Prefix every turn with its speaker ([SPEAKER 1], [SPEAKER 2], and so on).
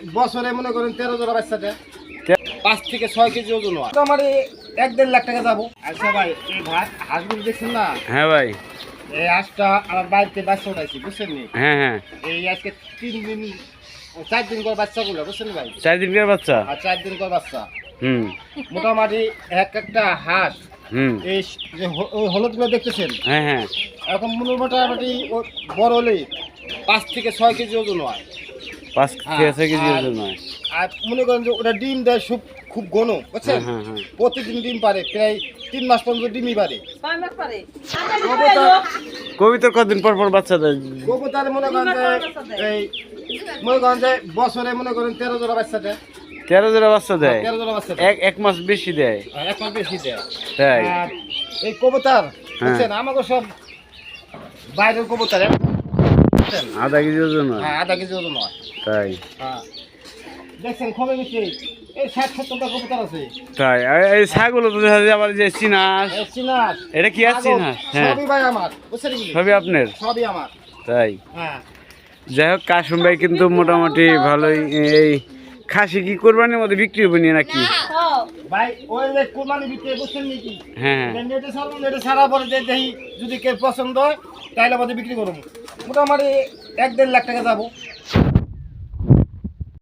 [SPEAKER 1] বছরে মনে করেন তেরো জোড়া বাচ্চা দেয়। পাঁচ থেকে ছয় কেজি ওজন হয়। তো আমার এক দেড় লাখ টাকা যাব। আচ্ছা ভাই এই ভাত হাঁসগুলো দেখছেন না?
[SPEAKER 2] হ্যাঁ ভাই।
[SPEAKER 1] এই হাঁসটা আমার বাড়িতে বাচ্চা উঠাইছি বুঝছেন নি?
[SPEAKER 2] হ্যাঁ হ্যাঁ।
[SPEAKER 1] এই আজকে তিন দিন চার দিন করে বাচ্চা বাচ্চাগুলো বুঝছেন ভাই?
[SPEAKER 2] চার দিন করে বাচ্চা?
[SPEAKER 1] আর চার দিন করে বাচ্চা।
[SPEAKER 2] হুম।
[SPEAKER 1] মোটামুটি এক একটা হাঁস
[SPEAKER 2] হুম।
[SPEAKER 1] এই যে হলুদগুলো দেখতেছেন?
[SPEAKER 2] হ্যাঁ হ্যাঁ।
[SPEAKER 1] এখন মনে মোটামুটি ও বড় হলে পাঁচ থেকে ছয় কেজি ওজন হয়।
[SPEAKER 2] পাঁচ
[SPEAKER 1] হ্যাঁ,
[SPEAKER 2] থেকে ছয় কেজি
[SPEAKER 1] আর-
[SPEAKER 2] ওজন হয়
[SPEAKER 1] আর মনে করেন যে ওটা ডিম দেয় খুব খুব ঘন বুঝছেন?
[SPEAKER 2] হ্যাঁ হ্যাঁ
[SPEAKER 1] প্রতিদিন ডিম পারে প্রায় তিন মাস পর্যন্ত ডিমই পারে।
[SPEAKER 2] কবিতার কদিন পর পর বাচ্চা দেয়।
[SPEAKER 1] কবুতর মনে করেন যে এই মনে করেন যে বছরে মনে করেন তেরো জোড়া বাচ্চা দেয়।
[SPEAKER 2] তেরো জোড়া বাচ্চা দেয়।
[SPEAKER 1] তেরো জোড়া বাচ্চা দেয়।
[SPEAKER 2] এক এক মাস বেশি দেয়।
[SPEAKER 1] এক মাস বেশি দেয়।
[SPEAKER 2] তাই।
[SPEAKER 1] এই কবুতর বুঝছেন? আমাকে সব বাইরের কবুতর? বুঝছেন?
[SPEAKER 2] আধা কেজি ওজন হয়।
[SPEAKER 1] হ্যাঁ আধা কেজি ওজন হয়।
[SPEAKER 2] তাই?
[SPEAKER 1] হ্যাঁ। দেখছেন কমে গেছে। এই
[SPEAKER 2] তাই? তো দেখা যায় আবার যে চিনাস এটা কি আর
[SPEAKER 1] ছাগল,
[SPEAKER 2] চিনাস হ্যাঁ।
[SPEAKER 1] সবই
[SPEAKER 2] আপনার?
[SPEAKER 1] সবই আমার।
[SPEAKER 2] তাই?
[SPEAKER 1] হ্যাঁ।
[SPEAKER 2] যাই হোক কাশুম ভাই কিন্তু মোটামুটি ভালোই এই খাসি কি কোরবানির মধ্যে বিক্রি হবে না নাকি?
[SPEAKER 1] ভাই ওই যে কুরবানি বিক্রি করছেন নাকি?
[SPEAKER 2] হ্যাঁ।
[SPEAKER 1] এটা নেটে ছাড়বো নেটে ছাড়ার পরে যে দেখি যদি কে পছন্দ হয় তাহলে আমাদের বিক্রি করব। মোটামুটি এক দেড় লাখ টাকা যাব।